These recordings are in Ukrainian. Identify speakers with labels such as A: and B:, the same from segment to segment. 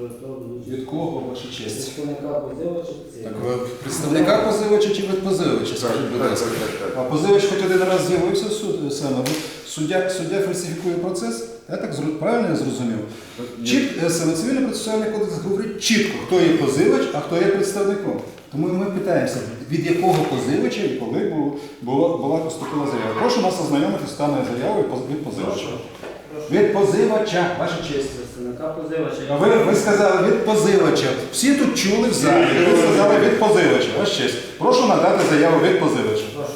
A: Електронну
B: Від кого, ваша честь?
A: Представника позивача це.
B: Так ви представника позивача чи від позивача? Скажіть, будь ласка. А позивач хоч один раз з'явився в суд саме. Суддя, суддя фальсифікує процес. Я так зру- правильно я зрозумів? Чіт, е, саме цивільний процесуальний кодекс говорить чітко, хто є позивач, а хто є представником. Тому ми питаємося, від якого позивача і коли було, було, була поступила заява. Прошу нас ознайомити з даною заявою поз- від позивача. Від позивача, ваша честь.
A: Представника позивача.
B: Ви, ви сказали від позивача. Всі тут чули в залі. Ви сказали від позивача. Ваш честь. Прошу надати заяву від позивача.
A: Прошу.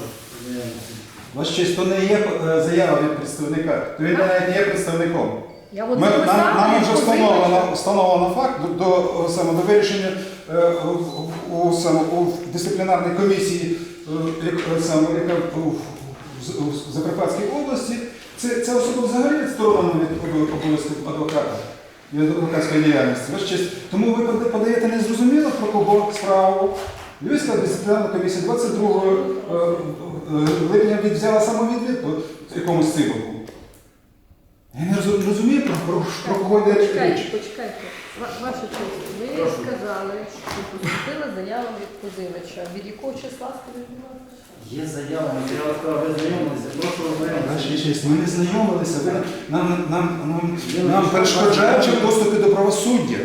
A: Знайомитися.
B: Честь, то не є е, заява від представника, то він навіть не є представником.
C: Я
B: Ми, нам, нам вже встановлено, встановлено факт до, до, саме, до вирішення е, у, у, саме, у дисциплінарній комісії, е, як, е, саме, яка в, в, в Закарпатській області. Це, це особа взагалі відсторонена від обов- обов'язків адвоката від адвокатської діяльності. Ваш честь. Тому ви пода- подаєте незрозуміло про кого справу. Львівська дисциплінарна комісія 22 е, е, липня взяла самовідвід по якомусь цивилку. Я не розумію, про, про, про кого йде
C: Почекайте,
B: річ.
C: почекайте. Ва- Ваша честь, ви
A: Прошу.
C: сказали, що поступила заява від позивача. Від якого числа, скажіть, будь ласка?
A: Є заява, матеріал справи ви знайомилися. Прошу
B: Ваша
A: ознайомитися.
B: честь, ми не знайомилися, ви нам, нам, нам, нам перешкоджаючи в доступі до правосуддя.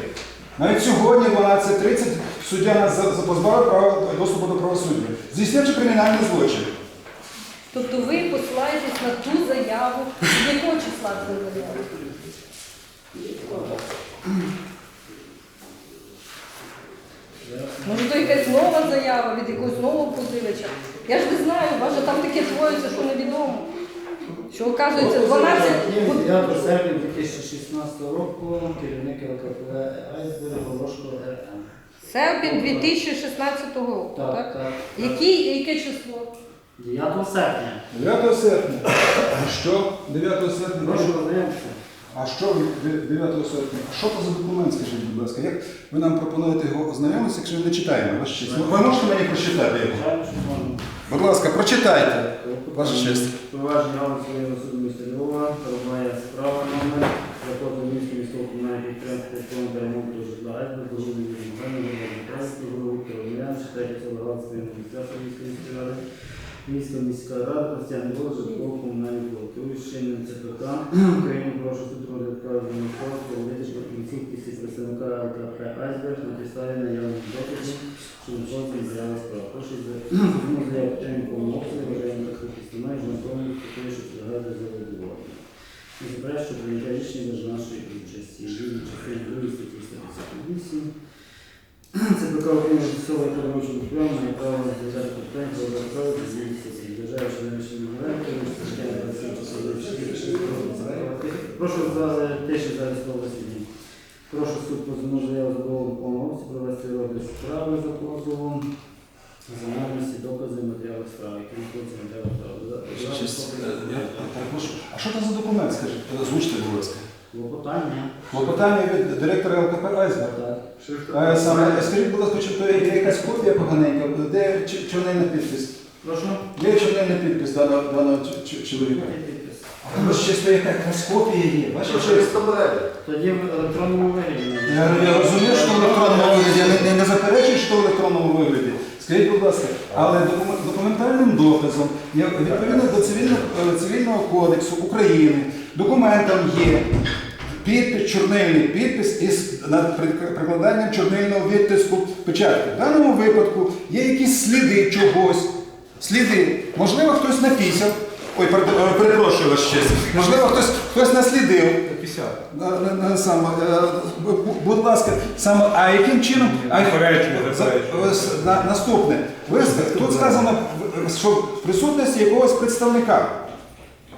B: Навіть сьогодні, 12.30, суддя нас за- за- позбавив права доступу до правосуддя, здійснивши кримінальний злочин.
C: Тобто ви посилаєтесь на ту заяву, від якого числа це заява? Може, то якась нова заява від якогось нового позивача. Я ж не знаю, ваше там таке твориться, що невідомо. Що оказується 12.
A: 9 серпня 2016 року керівник ЛКП Айсберг Волошко РМ.
C: Серпень 2016 року,
A: Так,
C: так?
A: так.
C: Які, яке число?
A: 9 серпня.
B: 9 серпня. А що? 9 серпня.
A: Прошу ознайомитися.
B: А що ви ви- 9 серпня? А що це за документ, скажіть, будь ласка? Як ви нам пропонуєте його ознайомитися, якщо ми не читаємо? Ваш честь? Ви можете мені прочитати його? Будь ласка, прочитайте. Ваша честь.
A: Провадження Галицького суду міста Львова, перебуває справа номер, заходу міського військового комунального підприємства «Телеком» та ремонту житла Айсберг, голови відновлення, голови голови Кировлян, читайте це Галицької адміністрації міської міської ради, Міська міська рада, постійний голос житлово комунальних блок. Керуючим ЦПК України прошу суд розглядати адміністрацію про витяжку кінцівки представника ЛКП Айсберг на підставі наявних доказів, що виходить з заяви справ. Прошу звернути заяву повного обсягу, вважаємо так підставної, що натомість такої, що підлягає заводувати. Заперечую, що прийняття рішення без нашої участі. Частини 2 статті 158. Це застосовує передачу прямо має право розглядати питання про розправу з місяці. Вважаю, що вирішення моменту, Прошу за тиші зараз слово слідів. Прошу суд позовну заяву задоволену обсягу провести розгляд справи за позовом. За наявності докази матеріалу справи, які знаходяться матеріалу справи.
B: Е. А що це за документ, скажіть? Озвучте, будь ласка.
A: Клопотання.
B: Клопотання від директора ЛКП Айсберг. Е, Саме, скажіть, будь ласка, чи то є якась копія поганенька, де чи- чорнильний підпис?
A: Прошу.
B: Є чорнильний підпис даного, даного ч- ч- чоловіка? А ось чисто якась копія є. Бачите, що
A: Тоді в електронному вигляді.
B: я, я розумію, що в електронному вигляді, я не, не, не заперечую, що в електронному вигляді. Скажіть, будь ласка, але документ- документальним доказом, я- відповідно до цивільного, е, цивільного кодексу України, документом є підпис, чорнильний підпис із над прикладанням чорнильного відтиску печатки. В даному випадку є якісь сліди чогось. Сліди. Можливо, хтось напісяв. Ой, е, перепрошую вас честь. Можливо, хтось, хтось наслідив. На, на, на, саме, е, бу- бу- будь ласка, саме, а яким чином? А, на, наступне. Ви, тут сказано, що в присутності якогось представника.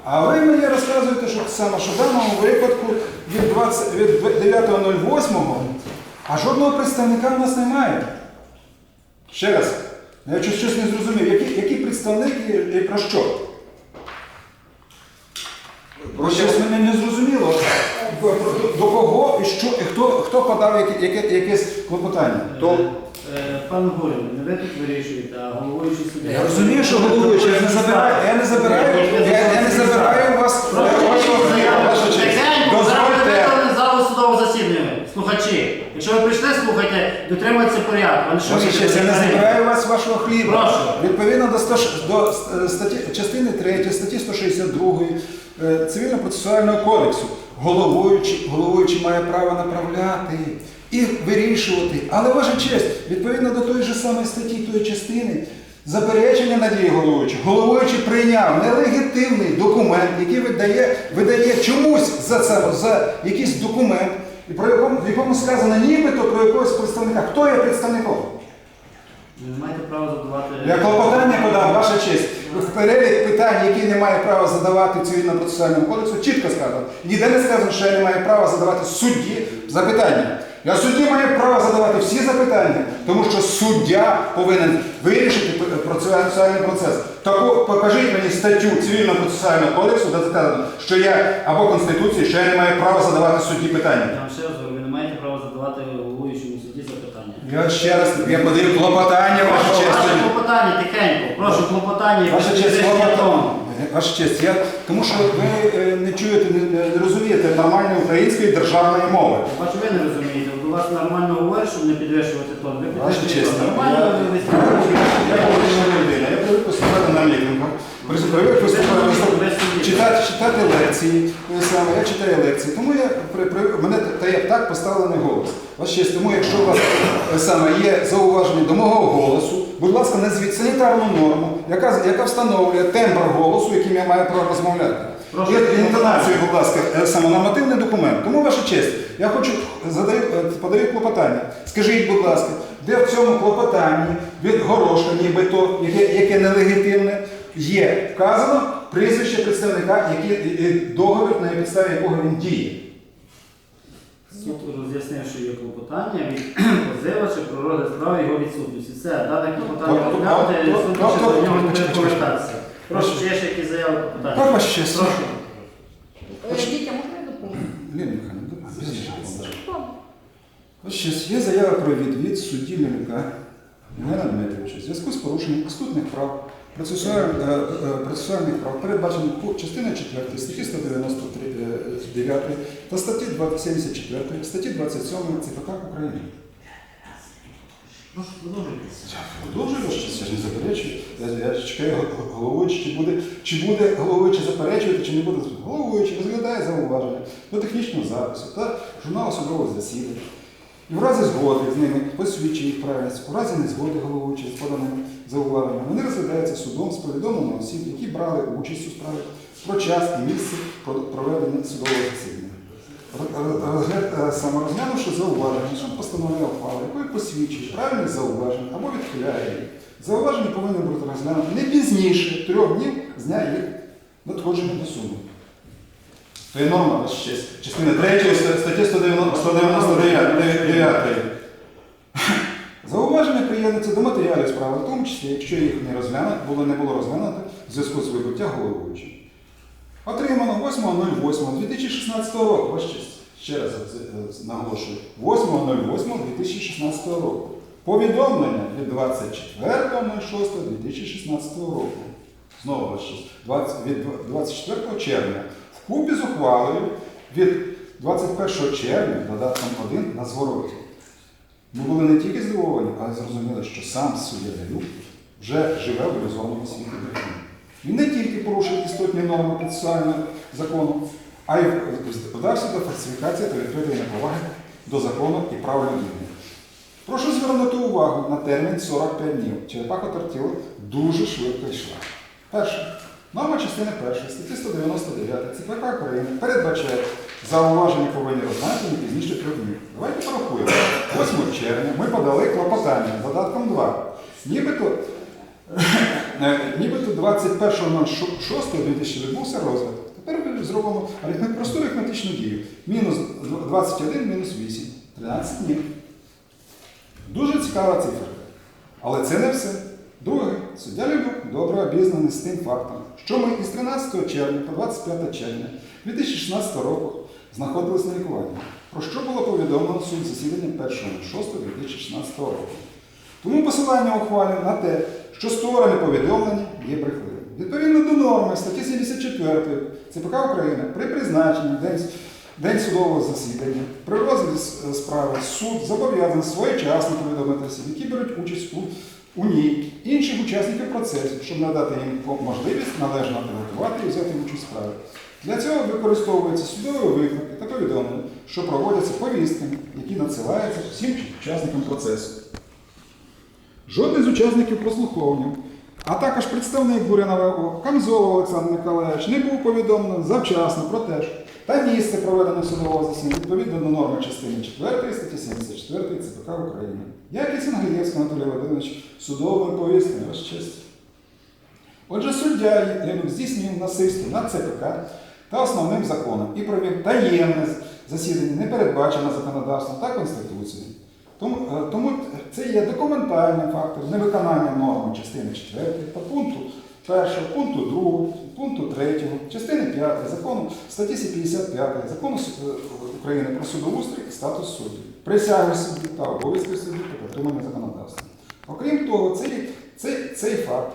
B: А ви мені розказуєте, що саме, що в даному випадку від, 20, від 9.08, а жодного представника в нас немає. Ще раз, я щось, щось не зрозумів. Які, які представники і про що? Бо щось мене не зрозуміло. До, кого і що, і хто, хто подав яке, яке, якесь клопотання?
A: Е, Пан Горин, не ви тут вирішуєте, а головуючий суддя.
B: Я розумію, що головуючий, я не забираю, я не забираю, я, я не забираю у вас Дозвольте.
A: залу судового засідання. Слухайте. дотримується порядку. а не що
B: Ваша
A: ви
B: честь, я не забираю у вас вашого хліба.
A: Прошу.
B: Відповідно до, 100, до е, статті, частини 3 статті 162 е, Цивільно-процесуального кодексу головуючий, головуючий має право направляти і вирішувати. Але ваша честь, відповідно до тої ж самої статті, тої частини, заперечення надії головуючого, головуючий прийняв нелегітимний документ, який видає, видає чомусь за це за якийсь документ, і про якому, в якому сказано нібито про якогось представника. Хто є представником?
A: Ви не маєте права задавати.
B: Я клопотання подав, ваша честь. В перелік питань, які не має права задавати цивільно-процесуальному кодексу, чітко сказано. Ніде не сказано, що я не маю права задавати судді запитання. Я судді маю право задавати всі запитання, тому що суддя повинен вирішити процесуальний процес. Таку покажіть мені статтю цивільно-процесуального кодексу, де сказано, що я або Конституції, що я не маю права задавати судді питання.
A: Я вам ще раз говорю, ви не маєте права задавати головуючому суді запитання.
B: Я ще раз я подаю клопотання, ваша честь.
A: ваше клопотання, тихенько. Прошу, клопотання.
B: Ваша честь,
A: підвищення
B: Ваша честь, я, тому що ви е, не чуєте, не, не розумієте нормальної української державної мови.
A: Бачу, ви не розумієте. У вас нормально говорить, щоб не підвищувати тон. Ви
B: Ваша
A: підвищуєте
B: честь,
A: тон.
B: я,
A: Нормально ви
B: я,
A: виступаєте.
B: людина, я привик виступати на мітингах, привик виступ- читати, читати лекції, е, саме, я читаю лекції, тому я при, при, мене та є так поставлений голос. Ваша честь, тому якщо у вас саме є зауваження до мого голосу, будь ласка, назвіть санітарну норму, яка, яка встановлює тембр голосу, яким я маю право розмовляти.
A: Прошу.
B: І інтонацію, будь ласка, е, саме нормативний документ. Тому, ваша честь, я хочу е, подаю клопотання. Скажіть, будь ласка, де в цьому клопотанні від горошка, нібито, яке, яке нелегітимне, є вказано прізвище представника, який договір, на підставі якого він діє.
A: Суд роз'яснив, що є клопотання від позивача про розгляд справи його відсутності. Все, дане клопотання
B: Тобто,
A: розглянути,
B: тобто,
A: суд більше до нього не буде повертатися. Прошу, чи є ще якісь заяви клопотання?
B: честь.
A: Прошу.
C: Е, Дітя, можна я допомогу?
B: Ліна Михайлівна, без є заява про відвід судді Мельника Євгена Дмитровича в зв'язку з порушенням істотних прав е, е, процесуальних прав, передбачених по частини 4 статті 199 та статті 74, статті 27 ЦПК України.
A: Продовжуйте.
B: Продовжую я ж не заперечую. Я, я чекаю го- головуючий, чи буде, чи буде головуючий заперечувати, чи не буде. Головуючий розглядає зауваження до технічного запису та журналу судового засідання. І в разі згоди з ними посвідчує їх правильність, у разі незгоди головуючого з поданими зауваженнями, вони розглядаються судом з повідомлення осіб, які брали участь у справі про час і місце проведення судового засідання. Е, Саморозглянувши зауваження, що постановляє ухвала, якою посвідчує правильність зауважень або відхиляє їх. Зауваження повинні бути розглянуті не пізніше трьох днів з дня їх надходження до суду. То є норма ваша. Частина 3 статті 199. Зауваження приєднуються до матеріалів справи, в тому числі, якщо їх не розглянуто, було не було розглянуто в зв'язку з вибуття головуючим. Отримано 8.08.2016 року. Ваша честь. Ще раз наголошую. 8.08.2016 року. Повідомлення від 24.06.2016 року. Знову ваша честь. від 24 червня. Вкупі з ухвалою від 21 червня додатком 1 на звороті. Ми були не тільки здивовані, але зрозуміли, що сам суддя Далюк вже живе в ілюзорному світі. Він не тільки порушив істотні норми процесуального закону, а й вдався до фальсифікації та відкритої неповаги до закону і прав людини. Прошу звернути увагу на термін 45 днів. Черепаха тортіла дуже швидко йшла. Перше. Норма частини 1 статті 199 ЦПК України передбачає зауваження повинні розглянути не пізніше трьох днів. Давайте порахуємо. 8 червня ми подали клопотання додатком 2. Нібито Е, Нібито 21.06.2000 відбувся розгляд. Тепер ми зробимо просту арифметичну дію. Мінус 21, мінус 8. 13 днів. Дуже цікава цифра. Але це не все. Друге, суддя Люблюк добре обізнаний з тим фактом, що ми із 13 червня по 25 червня 2016 року знаходились на лікуванні, про що було повідомлено суд засідання 1.06.2016 року. Тому посилання ухвалі на те, що створене повідомлення є брехливим. Відповідно до норми статті 74 ЦПК України при призначенні день день судового засідання. При розгляді справи суд зобов'язаний своєчасно повідомити осіб, які беруть участь у, у ній, інших учасників процесу, щоб надати їм можливість належно підготувати і взяти участь в справі. Для цього використовуються судові виклики та повідомлення, що проводяться повістки, які надсилаються всім учасникам процесу. Жодний з учасників прослуховування, а також представник Бурянова Камзолов Олександр Миколаївич не був повідомлений завчасно про те, та місце проведення судового засідання відповідно до норми частини 4 статті 74 ЦПК України. Як і Сангелєвський Анатолій Володимирович судовою повісткою, ваша честь. Отже, суддя Янук здійснює насильство над ЦПК та основним законом і провів таємне засідання, не передбачене законодавством та Конституцією. Тому, е, тому це є документальним фактором невиконання норми частини 4 та пункту 1, пункту 2, пункту 3, частини 5 закону статті 55 закону е, України про судоустрій і статус суддів, присяги суддів та обов'язки суддів та дотримання законодавства. Окрім того, цей, цей, цей факт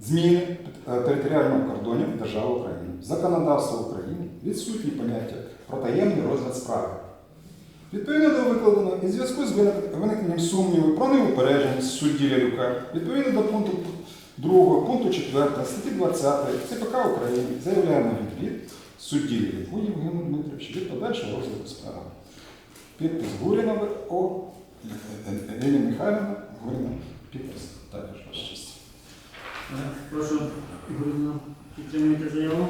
B: зміни е, територіального кордонів держави України, законодавства України, відсутні поняття про таємний розгляд справи. Відповідно до викладеного і зв'язку з виникненням сумніву про неупередженість судді Лялюка, відповідно до пункту 2, пункту 4 статті 20 ЦПК України заявляємо відвід судді Лялюку Євгену Дмитровичу від подальшого розгляду справи. Підпис Гурінова О. Лілія Михайлівна Гуріна. Підпис також ваша честь.
A: Е, Прошу, Гурина, підтримуйте заяву.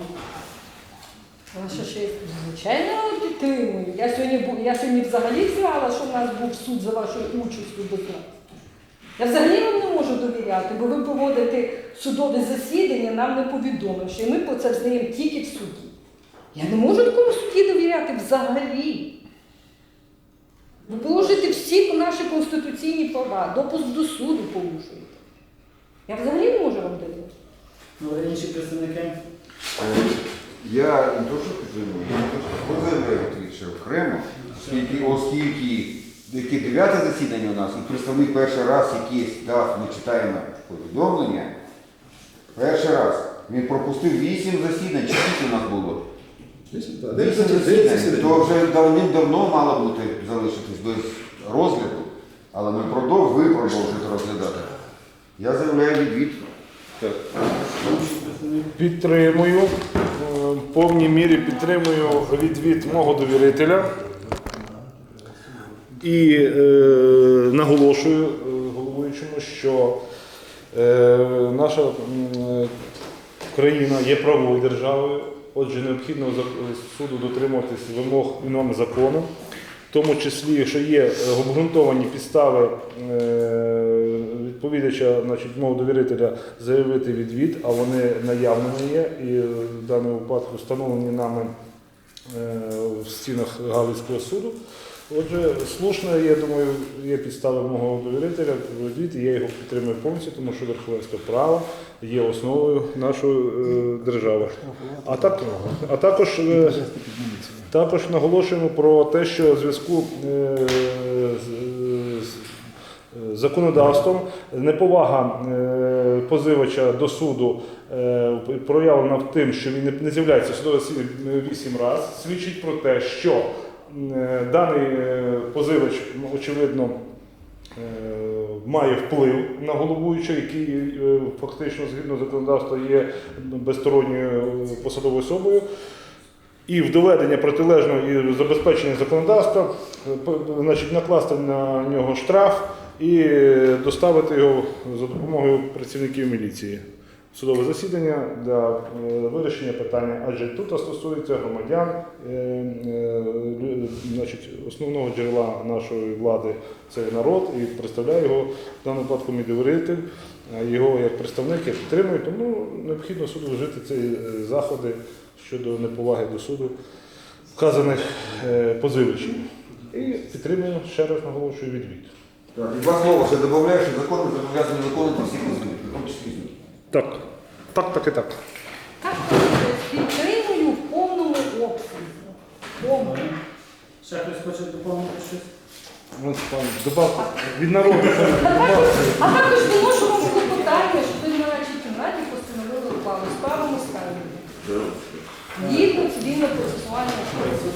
C: Ваша ще звичайно підтримую. Я сьогодні був, я сьогодні взагалі знала, що в нас був суд за вашою участю нас. Я взагалі вам не довіряти, бо ви проводите судове засідання, нам не повідомивши. І ми про це знаємо тільки в суді. Я не можу такому судді довіряти взагалі. Ви положите всі наші конституційні права, допуск до суду порушуєте. Я взагалі не можу вам довіряти.
A: Добре, інші представники.
D: Е, Я не то, що окремо, оскільки, оскільки яке дев'яте засідання у нас, і представник перший раз якийсь дав, ми читаємо повідомлення, перший раз. Він пропустив вісім засідань, чи скільки у нас було? Вісім засідань, то вже давним-давно мало бути залишитись без розгляду, але ми продов, ви продовжуєте розглядати. Я заявляю відвід.
E: Підтримую, е, в повній мірі підтримую відвід мого довірителя. І е, наголошую е, головуючому, що е, наша е, країна є правовою державою, отже, необхідно суду дотримуватись вимог і норм закону, в тому числі, якщо є е, обґрунтовані підстави е, відповідача, значить, мого довірителя заявити відвід, а вони наявними є, і в даному випадку встановлені нами е, в стінах Галицького суду. Отже, слушно, я думаю, є підстави мого довірителя і я його підтримую повністю, тому що верховенство права є основою нашої е, держави. А, так, а також, е, також наголошуємо про те, що в зв'язку е, з, з е, законодавством неповага е, позивача до суду е, проявлена в тим, що він не- з'являється судове засідання вісім разів, свідчить про те, що е, даний е, позивач, очевидно, е, має вплив на головуючого, який е, фактично згідно законодавства є безсторонньою е, посадовою особою. І в доведення протилежного і забезпечення законодавства, е, значить, накласти на нього штраф і е, доставити його за допомогою працівників міліції. Судове засідання для е, вирішення питання, адже тут стосується громадян, е, е, значить, основного джерела нашої влади це народ, і представляє його в даному випадку мій. Його як представник я підтримую, тому необхідно суду вжити ці заходи щодо неповаги до суду вказаних позивачів. І підтримую ще раз наголошую відвід.
D: Так, і два слова ще додаю, що закони зобов'язані виконувати всі позивки, в тому числі.
E: Так, так, так і так.
C: Так, підтримую в повному обсязі. Повному.
A: Ще хтось хоче доповнити щось?
E: Ось пан добавка від народу.
C: А також виношуємо клопотання, що ви на нашій кімнаті постановили ухвалу з правом останньої. Гідно цивільно процесуального кодексу.